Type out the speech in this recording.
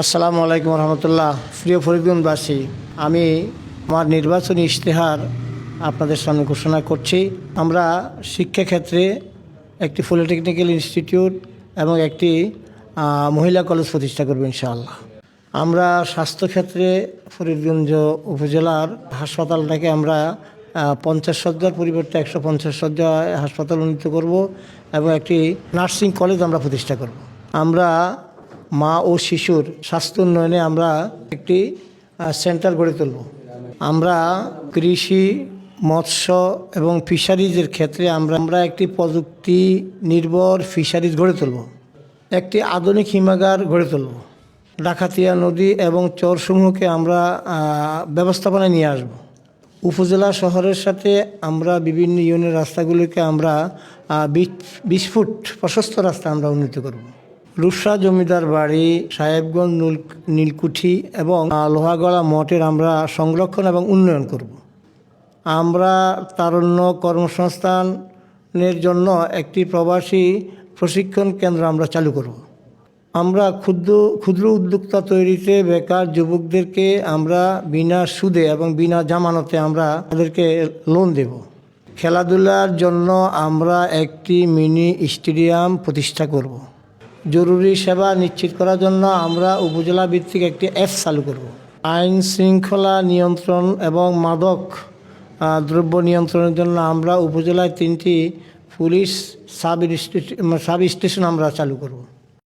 আসসালামু আলাইকুম রহমতুল্লাহ। প্রিয় ফরিদগঞ্জবাসী, আমি আমার নির্বাচনী ইশতেহার আপনাদের সামনে ঘোষণা করছি। আমরা শিক্ষাক্ষেত্রে একটি পলিটেকনিক্যাল ইনস্টিটিউট এবং একটি মহিলা কলেজ প্রতিষ্ঠা করব ইনশাআল্লাহ। আমরা স্বাস্থ্যক্ষেত্রে ফরিদগঞ্জ উপজেলার হাসপাতালটাকে আমরা পঞ্চাশ শয্যার পরিবর্তে একশো পঞ্চাশ শয্যা হাসপাতাল উন্নীত করব এবং একটি নার্সিং কলেজ আমরা প্রতিষ্ঠা করব। আমরা মা ও শিশুর স্বাস্থ্য উন্নয়নে আমরা একটি সেন্টার গড়ে তুলব। আমরা কৃষি, মৎস্য এবং ফিশারিজের ক্ষেত্রে আমরা আমরা একটি প্রযুক্তি নির্ভর ফিশারিজ গড়ে তুলব। একটি আধুনিক হিমাগার গড়ে তুলব। ডাকাতিয়া নদী এবং চরসমূহকে আমরা ব্যবস্থাপনায় নিয়ে আসব। উপজেলা শহরের সাথে আমরা বিভিন্ন ইউনিয়নের রাস্তাগুলিকে আমরা বিশ ফুট প্রশস্ত রাস্তা আমরা উন্নীত করব। রূপসা জমিদার বাড়ি, সাহেবগঞ্জ নুল, নীলকুঠি এবং লোহাগড়া মঠের আমরা সংরক্ষণ এবং উন্নয়ন করব। আমরা তারুণ্য কর্মসংস্থানের জন্য একটি প্রবাসী প্রশিক্ষণ কেন্দ্র আমরা চালু করব। আমরা ক্ষুদ্র ক্ষুদ্র উদ্যোক্তা তৈরিতে বেকার যুবকদেরকে আমরা বিনা সুদে এবং বিনা জামানতে আমরা তাদেরকে লোন দেব। খেলাধুলার জন্য আমরা একটি মিনি স্টেডিয়াম প্রতিষ্ঠা করব। জরুরি সেবা নিশ্চিত করার জন্য আমরা উপজেলা ভিত্তিক একটি অ্যাপ চালু করব। আইন শৃঙ্খলা নিয়ন্ত্রণ এবং মাদক দ্রব্য নিয়ন্ত্রণের জন্য আমরা উপজেলায় তিনটি পুলিশ সাব সাব স্টেশন আমরা চালু করব।